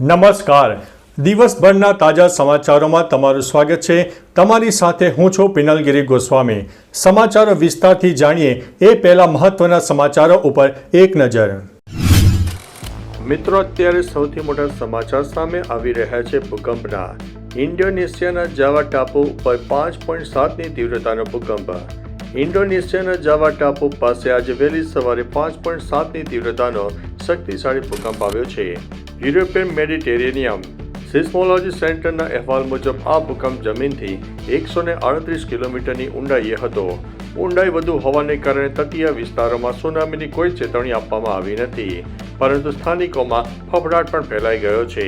નમસ્કાર. દિવસભરના તાજા સમાચારોમાં તમારું સ્વાગત છે. તમારી સાથે હું છું પિનલગીરી ગોસ્વામી. સમાચારો વિસ્તારથી જાણીએ એ પહેલા મહત્વના સમાચારો ઉપર એક નજર. મિત્રો, અત્યારે સૌથી મોટા સમાચાર સામે આવી રહ્યા છે ભૂકંપના. ઇન્ડોનેશિયાના જાવા ટાપુ ઉપર પાંચ પોઈન્ટ સાતની તીવ્રતાનો ભૂકંપ. ઇન્ડોનેશિયાના જાવા ટાપુ પાસે આજે વહેલી સવારે પાંચ પોઈન્ટ સાતની તીવ્રતાનો શક્તિશાળી ભૂકંપ આવ્યો છે. યુરોપિયન મેડિટેરેનિયમ સિસ્મોલોજી સેન્ટરના અહેવાલ મુજબ આ ભૂકંપ જમીનથી એકસો ને અડત્રીસ કિલોમીટરની ઊંડાઈએ હતો. ઊંડાઈ વધુ હોવાને કારણે તટીય વિસ્તારોમાં સુનામીની કોઈ ચેતવણી આપવામાં આવી નથી, પરંતુ સ્થાનિકોમાં ફફડાટ પણ ફેલાઈ ગયો છે.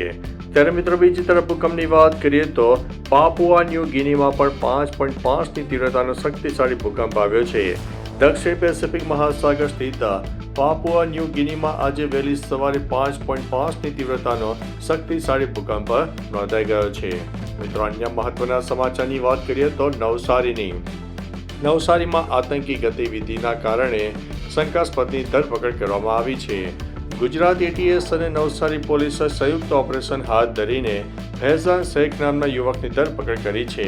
ત્યારે મિત્રો, બીજી તરફ ભૂકંપની વાત કરીએ તો પાપુઆ ન્યૂ ગિનીમાં પણ પાંચ પોઈન્ટ પાંચની તીવ્રતાનો શક્તિશાળી ભૂકંપ આવ્યો છે. દક્ષિણ પેસિફિક મહાસાગર સ્થિત પાપુઆ ન્યૂ ગિનીમાં આજે વહેલી સવારે પાંચ પોઈન્ટ પાંચની તીવ્રતાનો શક્તિશાળી ભૂકંપ નોંધાઈ ગયો છે. મિત્રો, અન્ય મહત્વના સમાચારની વાત કરીએ તો નવસારીની. નવસારીમાં આતંકી ગતિવિધિના કારણે શંકાસ્પદની ધરપકડ કરવામાં આવી છે. ગુજરાત એટીએસ અને નવસારી પોલીસે સંયુક્ત ઓપરેશન હાથ ધરીને ફૈઝાન શેખ નામના યુવકની ધરપકડ કરી છે.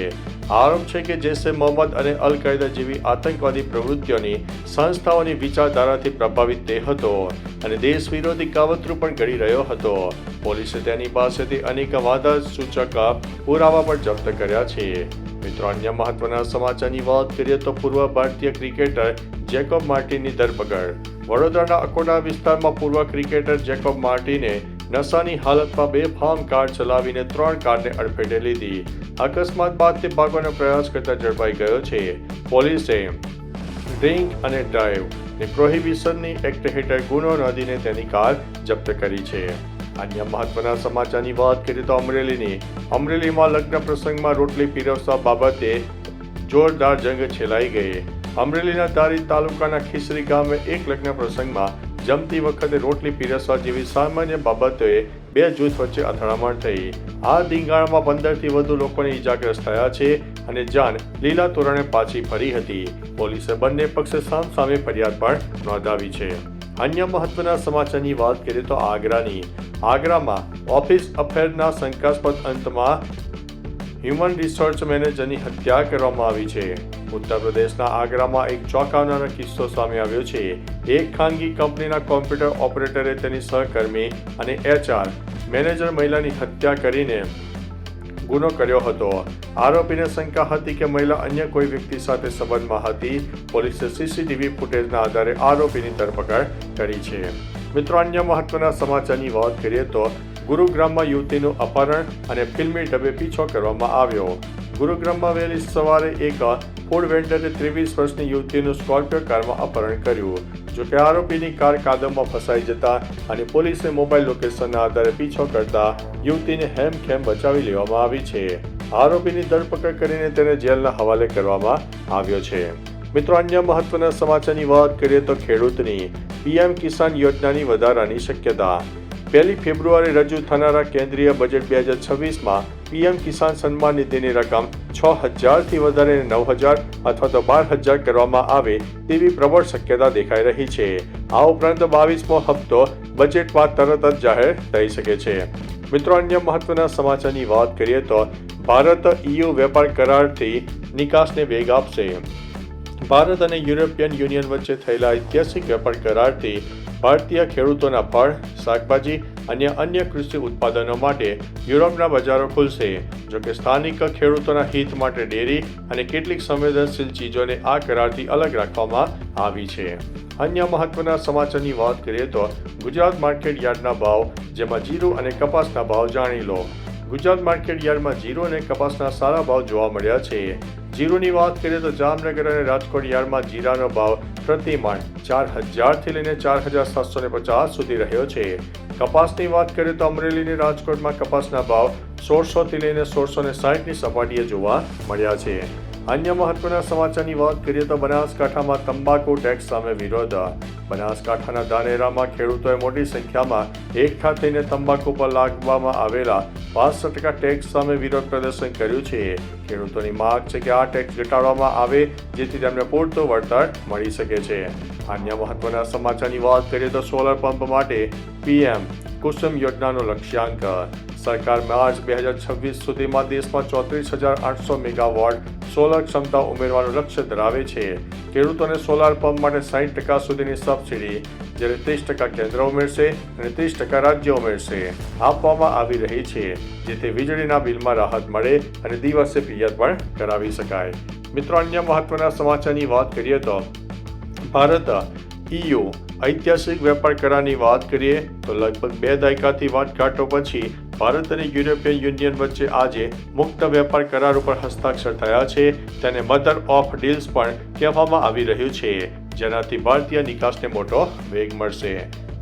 આરોપ છે કે જૈસે મોહમ્મદ અને અલ કાયદા જેવી આતંકવાદી પ્રવૃત્તિઓની સંસ્થાઓની વિચારધારાથી પ્રભાવિત તે હતો અને દેશ વિરોધી કાવતરું પણ ઘડી રહ્યો હતો. પોલીસે તેની પાસેથી અનેક વાદા સૂચક પુરાવા પણ જપ્ત કર્યા છે. મિત્રો, અન્ય મહત્વના સમાચારની વાત કરીએ તો પૂર્વ ભારતીય ક્રિકેટર જેકોબ માર્ટિનની ધરપકડ. વડોદરાના અકોટા વિસ્તારમાં પૂર્વ ક્રિકેટર જેકોબ માર્ટિને નશાની હાલતમાં બે ફાર્મ કાર ચલાવીને ત્રણ કારને અડફેટે લીધી. અકસ્માત બાદ તે ભાગવાનો પ્રયાસ કરતા ઝડપાઈ ગયો છે. પોલીસે ડ્રિંક અને ડ્રાઈવ ને પ્રોહિબિશનની એક્ટ હેઠળ ગુનો નોંધીને તેની કાર જપ્ત કરી છે. અન્ય મહત્વના સમાચારની વાત કરીએ તો અમરેલીની. અમરેલીમાં લગ્ન પ્રસંગમાં રોટલી પીરસવા બાબતે જોરદાર જંગ છેલાઈ ગઈ. અમરેલીના દારી તાલુકાના ખીસરી ગામે એક લગ્ન પ્રસંગમાં જમતી વખતે રોટલી પીરસવા જેવી સામાન્ય બાબતોએ બે જૂથ વચ્ચે અથડામણ થઈ. આ ધીંગાણમાં પંદરથી વધુ લોકોને ઈજાગ્રસ્ત થયા છે અને જાન લીલા તોરણે પાછી ફરી હતી. પોલીસે બંને પક્ષે સામસામે ફરિયાદ પણ નોંધાવી છે. અન્ય મહત્વના સમાચારની વાત કરીએ તો આગ્રાની. આગ્રામાં ઓફિસ અફેરના શંકાસ્પદ અંતમાં હ્યુમન રિસોર્સ મેનેજરની હત્યા કરવામાં આવી છે. ઉત્તર પ્રદેશના આગ્રામાં એક ચોંકાવનારો કિસ્સો સામે આવ્યો છે. એક ખાનગી કંપનીના કોમ્પ્યુટર ઓપરેટરે તેની સહકર્મી અને એચઆર મેનેજર મહિલાની હત્યા કરીને ગુનો કર્યો હતો. આરોપીને શંકા હતી કે મહિલા અન્ય કોઈ વ્યક્તિ સાથે સંબંધમાં હતી. પોલીસે સીસીટીવી ફૂટેજના આધારે આરોપીની ધરપકડ કરી છે. મિત્રો, અન્ય મહત્વના સમાચારની વાત કરીએ તો ગુરુગ્રામમાં યુવતીનું અપહરણ અને ફિલ્મી ઢબે પીછો કરવામાં આવ્યો. ગુરુગ્રામમાં વહેલી સવારે એક ફૂડ વેન્ડરે ત્રેવીસ વર્ષની યુવતીનું સ્કોર્પિયો કારમાં અપહરણ કર્યું. જોકે આરોપીની કાર કાદવમાં ફસાઈ જતા અને પોલીસે મોબાઈલ લોકેશનના આધારે પીછો કરતા યુવતીને હેમખેમ બચાવી લેવામાં આવી છે. આરોપીની ધરપકડ કરીને તેને જેલના હવાલે કરવામાં આવ્યો છે. મિત્રો, અન્ય મહત્વના સમાચારની વાત કરીએ તો ખેડૂતની. પીએમ કિસાન યોજનાની વધારાની શક્યતા. પહેલી ફેબ્રુઆરી રજૂ થનારા કેન્દ્રીય બજેટ બે હજાર છવ્વીસમાં પીએમ કિસાન સન્માન નિધિની રકમ છ હજારથી વધારે નવ હજાર અથવા તો બાર હજાર કરવામાં આવે તેવી પ્રબળ શક્યતા દેખાઈ રહી છે. આ ઉપરાંત બાવીસમો હપ્તો બજેટમાં તરત જ જાહેર થઈ શકે છે. મિત્રો, અન્ય મહત્વના સમાચારની વાત કરીએ તો ભારત ઈયુ વેપાર કરારથી નિકાસને વેગ આપશે. ભારત અને યુરોપિયન યુનિયન વચ્ચે થયેલા ઐતિહાસિક વેપાર કરારથી ભારતીય ખેડૂતોના ફળ, શાકભાજી અને અન્ય કૃષિ ઉત્પાદનો માટે યુરોપના બજારો ખુલશે. જોકે સ્થાનિક ખેડૂતોના હિત માટે ડેરી અને કેટલીક સંવેદનશીલ ચીજોને આ કરારથી અલગ રાખવામાં આવી છે. અન્ય મહત્વના સમાચારની વાત કરીએ તો ગુજરાત માર્કેટ યાર્ડના ભાવ, જેમાં જીરું અને કપાસના ભાવ જાણી લો. ગુજરાત માર્કેટ યાર્ડમાં જીરું અને કપાસના સારા ભાવ જોવા મળ્યા છે. જીરુની વાત કરીએ તો જામનગર અને રાજકોટ યાર્ડમાં જીરાનો ભાવ પ્રતિ મણ ચાર હજારથી લઈને ચાર હજાર સાતસો ને પચાસ સુધી રહ્યો છે. કપાસની વાત કરીએ તો અમરેલીની રાજકોટમાં કપાસના ભાવ સોળસોથી લઈને સોળસો ને સાઠની સપાટીએ જોવા મળ્યા છે. અન્ય મહત્વના સમાચારની વાત કરીએ તો બનાસકાંઠામાં તંબાકુ ટેક્સ સામે વિરોધ. બનાસકાંઠાના ધાનેરામાં ખેડૂતોએ મોટી સંખ્યામાં એકઠા થઈને તંબાકુ પર લાગવામાં આવેલા પાંચસો ટકા ટેક્સ સામે વિરોધ પ્રદર્શન કર્યું છે. ખેડૂતોની માંગ છે કે આ ટેક્સ ઘટાડવામાં આવે, જેથી તેમને પૂરતું વળતર મળી શકે છે. અન્ય મહત્વના સમાચારની વાત કરીએ તો સોલર પંપ માટે પીએમ કુસુમ યોજનાનો લક્ષ્યાંક. સરકાર માર્ચ બે હજાર છવ્વીસ સુધીમાં દેશમાં ચોત્રીસ હજાર આઠસો મેગાવોટ સોલર ક્ષમતા ઉમેરવાનું લક્ષ્ય ધરાવે છે. ખેડૂતોને સોલાર પંપ માટે સાઠ ટકા સુધીની સબસિડી, જ્યારે ત્રીસ ટકા કેન્દ્ર ઉમેરશે અને ત્રીસ ટકા રાજ્ય ઉમેરશે. આપવામાં આવી રહી છે, જેથી વીજળીના બિલમાં રાહત મળે અને દિવસે પિયત પણ કરાવી શકાય. મિત્રો, અન્ય મહત્વના સમાચારની વાત કરીએ તો ભારત ઇયુ ઐતિહાસિક વેપાર કરારની વાત કરીએ તો લગભગ બે દાયકાથી વાટઘાટો પછી ભારત અને યુરોપિયન યુનિયન વચ્ચે આજે મુક્ત વેપાર કરાર ઉપર હસ્તાક્ષર થયા છે તેને મધર ઓફ ડીલ્સ પણ કહેવામાં આવી રહ્યું છે, જેનાથી ભારતીય નિકાસને મોટો વેગ મળશે.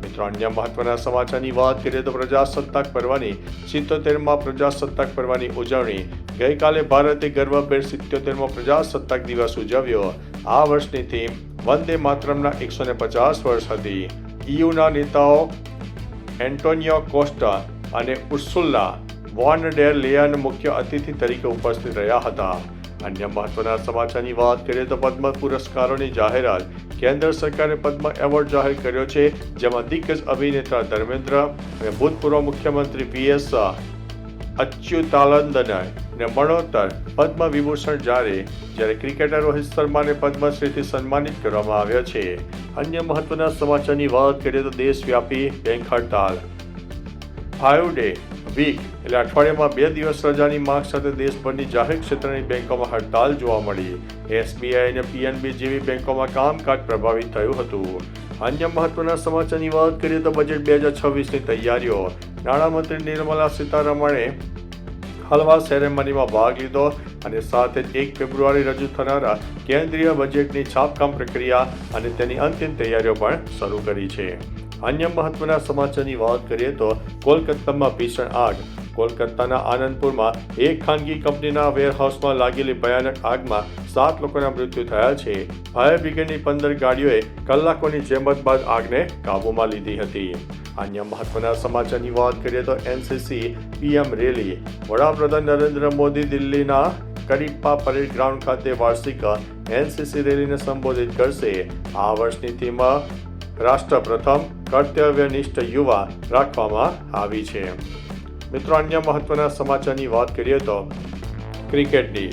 મિત્રો, અન્ય મહત્વના સમાચારની વાત કરીએ તો પ્રજાસત્તાક પર્વની સિત્તોતેરમાં પ્રજાસત્તાક પર્વની ઉજવણી. ગઈકાલે ભારતે ગર્વભેર સિત્તોતેરમો પ્રજાસત્તાક દિવસ ઉજવ્યો. આ વર્ષની થીમ વંદે માતરમના એકસો ને પચાસ વર્ષ હતી. ઇયુના નેતાઓ એન્ટોનિયો કોસ્ટા અને ઉર્સુલ્લા વોન ડેર લેયન મુખ્ય અતિથિ તરીકે ઉપસ્થિત રહ્યા હતા. અન્ય મહત્વના સમાચારની વાત કરીએ તો પદ્મ પુરસ્કારોની જાહેરાત કેન્દ્ર સરકારે પદ્મ એવોર્ડ જાહેર કર્યો છે, જેમાં દિગ્ગજ અભિનેતા ધર્મેન્દ્ર અને ભૂતપૂર્વ મુખ્યમંત્રી પીએસ અચ્યુતાનંદન ને મરણોત્તર પદ્મ વિભૂષણ જારે જ્યારે ક્રિકેટર રોહિત શર્માને પદ્મશ્રીથી સન્માનિત કરવામાં આવ્યા છે. અન્ય મહત્વના સમાચારની વાત કરીએ તો દેશવ્યાપી બેંક હડતાલ. ફાઇવ ડે વીક એટલે અઠવાડિયામાં બે દિવસ રજાની માંગ સાથે દેશભરની જાહેર ક્ષેત્રની બેંકોમાં હડતાલ જોવા મળી. એસબીઆઈ અને પીએનબી જેવી બેંકોમાં કામકાજ પ્રભાવિત થયું હતું. અન્ય મહત્વના સમાચારની વાત કરીએ તો બજેટ બે હજાર છવ્વીસની તૈયારીઓ. નાણામંત્રી નિર્મલા સીતારમણે હલવા સેરેમનીમાં ભાગ લીધો અને સાથે જ એક ફેબ્રુઆરી રજૂ થનારા કેન્દ્રીય બજેટની છાપકામ પ્રક્રિયા અને તેની અંતિમ તૈયારીઓ પણ શરૂ કરી છે. અન્ય મહત્વના સમાચારની વાત કરીએ તો કોલકાતામાં ભીષણ આગ કોલકાતાના આનંદપુરમાં એક ખાનગી કંપનીના વેરહાઉસમાં લાગેલી ભયાનક આગમાં સાત લોકોના મૃત્યુ થયા છે. ફાયર બ્રિગેડની પંદર ગાડીઓએ કલાકોની જેમત બાદ આગને કાબૂમાં લીધી હતી. અન્ય મહત્વના સમાચારની વાત કરીએ તો એનસીસી પીએમ રેલી. વડાપ્રધાન નરેન્દ્ર મોદી દિલ્હીના કરિપ્પા પરેડ ગ્રાઉન્ડ ખાતે વાર્ષિક એનસીસી રેલીને સંબોધિત કરશે. આ વર્ષની થીમ રાષ્ટ્ર પ્રથમ કર્તવ્યનિષ્ઠ યુવા રાખવામાં આવી છે. મિત્રો, અન્ય મહત્વના સમાચારની વાત કરીએ તો ક્રિકેટની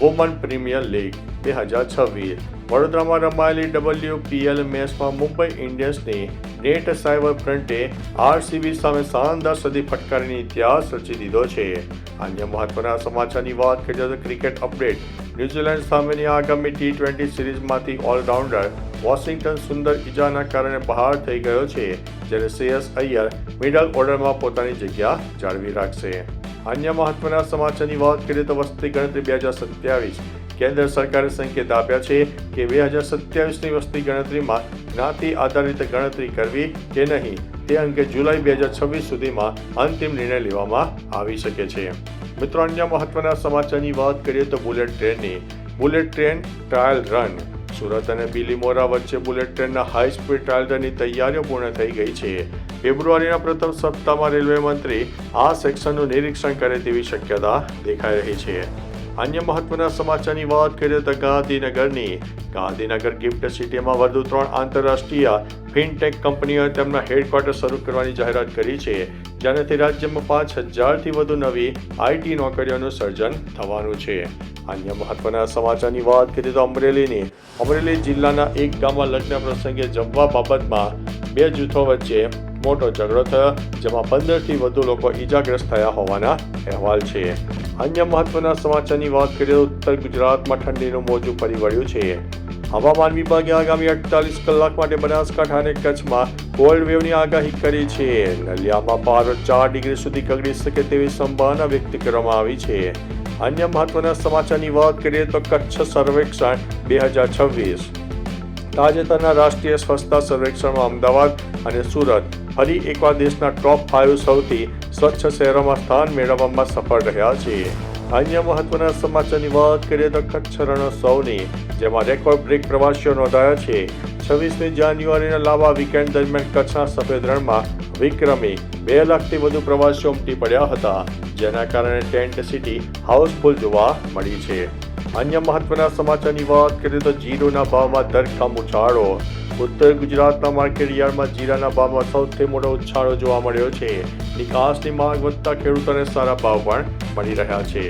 વુમન પ્રીમિયર લીગ બે હજાર છવ્વીસ. વડોદરામાં રમાયેલી ડબલ્યુપીએલ મેચમાં મુંબઈ ઇન્ડિયન્સની નેટ સાયબર ફ્રન્ટે આરસીબી સામે શાનદાર સદી ફટકારીને ઇતિહાસ રચી દીધો છે. અન્ય મહત્વના સમાચારની વાત કરીએ તો ક્રિકેટ અપડેટ. ન્યૂઝીલેન્ડ સામેની આગામી ટી ટ્વેન્ટી સિરીઝમાંથી ઓલરાઉન્ડર વોશિંગ્ટન સુંદર ઈજાના કારણે બહાર થઈ ગયો છે જ્યારે શ્રેયસ અય્યર મિડલ ઓર્ડરમાં પોતાની જગ્યા જાળવી રાખશે. અન્ય મહત્વના સમાચારની વાત કરીએ તો વસ્તી ગણતરી બે હજાર સત્યાવીસ. કેન્દ્ર સરકારે સંકેત આપ્યા છે કે બે હજાર સત્યાવીસની વસ્તી ગણતરીમાં જ્ઞાતિ આધારિત ગણતરી કરવી કે નહીં, તે અંગે જુલાઈ બે હજાર છવ્વીસ સુધીમાં અંતિમ નિર્ણય લેવામાં આવી શકે છે. મિત્રો, અન્ય મહત્વના સમાચારની વાત કરીએ તો બુલેટ ટ્રેનની. Bullet train trial run. Surat અને બિલીમોરા વચ્ચે બુલેટ ટ્રેનના હાઈ સ્પીડ ટ્રાયલ રનની તૈયારીઓ પૂર્ણ થઈ ગઈ છે. ફેબ્રુઆરીના પ્રથમ સપ્તાહમાં રેલવે મંત્રી આ સેક્શનનું નિરીક્ષણ કરે તેવી શક્યતા દેખાઈ રહી છે. અન્ય મહત્વના સમાચારની વાત કરીએ તો ગાંધીનગરની. ગાંધીનગર ગિફ્ટ સિટીમાં વધુ ત્રણ આંતરરાષ્ટ્રીય ફિનટેક કંપનીઓએ તેમના હેડક્વાર્ટર શરૂ કરવાની જાહેરાત કરી છે, જેનાથી રાજ્યમાં પાંચ હજારથી વધુ નવી આઈટી નોકરીઓનું સર્જન થવાનું છે. અન્ય મહત્વના સમાચારની વાત કરીએ તો અમરેલીની. અમરેલી જિલ્લાના એક ગામમાં લગ્ન પ્રસંગે જમવા બાબતમાં બે જૂથો વચ્ચે મોટો ઝઘડો થયો, જેમાં પંદરથી વધુ લોકો ઈજાગ્રસ્ત થયા હોવાના અહેવાલ છે. અન્ય મહત્વના સમાચારની વાત કરીએ તો ઉત્તર ગુજરાતમાં ઠંડીનું મોજું ફરી વળ્યું છે. હવામાન વિભાગે આગામી અડતાલીસ કલાક માટે બનાસકાંઠા અને કચ્છમાં કોલ્ડ વેવની આગાહી કરી છે. નલિયામાં પારો ચાર ડિગ્રી સુધી ગગડી શકે તેવી સંભાવના વ્યક્ત કરવામાં આવી છે. અન્ય મહત્વના સમાચારની વાત કરીએ તો કચ્છ સર્વેક્ષણ બે હજાર છવ્વીસ. તાજેતરના રાષ્ટ્રીય સ્વચ્છતા સર્વેક્ષણમાં અમદાવાદ અને સુરત ફરી એકવાર દેશના ટોપ ફાઇવ સૌથી સ્વચ્છ શહેરોમાં સ્થાન મેળવવામાં સફળ રહ્યા છે અન્ય મહત્વના સમાચારની વાત કરીએ તો કચ્છ રણોત્સવની, જેમાં રેકોર્ડ બ્રેક પ્રવાસીઓ નોંધાયા છે. છવ્વીસમી જાન્યુઆરીના લાંબા વીકેન્ડ દરમિયાન કચ્છના સફેદ રણમાં વિક્રમી બે લાખથી વધુ પ્રવાસીઓ ઉમટી પડ્યા હતા, જેના કારણે ટેન્ટ સિટી હાઉસફુલ જોવા મળી છે. અન્ય મહત્વના સમાચારની વાત કરીએ તો જીરોના ભાવમાં ધરખમ ઉછાળો. ઉત્તર ગુજરાતના માર્કેટ જીરાના ભાવમાં સૌથી મોટો ઉછાળો જોવા મળ્યો છે. નિકાસની માંગ વધતા ખેડૂતોને સારા ભાવ પણ મળી રહ્યા છે.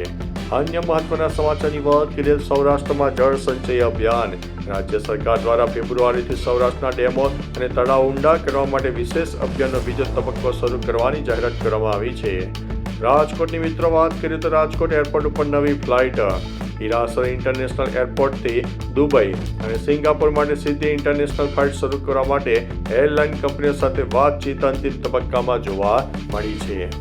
અન્ય મહત્વના સમાચારની વાત કરીએ સૌરાષ્ટ્રમાં જળ સંચય અભિયાન. રાજ્ય સરકાર દ્વારા ફેબ્રુઆરીથી સૌરાષ્ટ્રના ડેમો અને તળાવ ઊંડા કરવા માટે વિશેષ અભિયાનનો બીજો તબક્કો શરૂ કરવાની જાહેરાત કરવામાં આવી છે. રાજકોટની મિત્રો વાત કરીએ તો રાજકોટ એરપોર્ટ ઉપર નવી ફ્લાઇટ. હિરાસર ઇન્ટરનેશનલ એરપોર્ટથી દુબઈ અને સિંગાપોર માટે સીધી ઇન્ટરનેશનલ ફ્લાઇટ શરૂ કરવા માટે એરલાઇન કંપનીઓ સાથે વાતચીત અંતિમ તબક્કામાં જોવા મળી છે.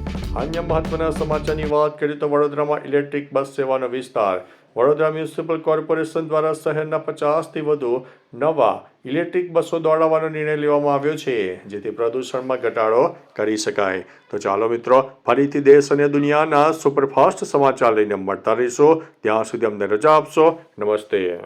અન્ય મહત્વના સમાચારની વાત કરીએ તો વડોદરામાં ઇલેક્ટ્રિક બસ સેવાનો વિસ્તાર વડોદરા મ્યુનિસિપલ કોર્પોરેશન દ્વારા શહેરના પચાસથી વધુ નવા ઇલેક્ટ્રિક બસો દોડાવવાનો નિર્ણય લેવામાં આવ્યો છે, જેથી પ્રદૂષણમાં ઘટાડો કરી શકાય. તો ચાલો મિત્રો, ફરીથી દેશ અને દુનિયાના સુપરફાસ્ટ સમાચાર લઈને મળતા રહીશું. ત્યાં સુધી અમને રજા આપશો. નમસ્તે.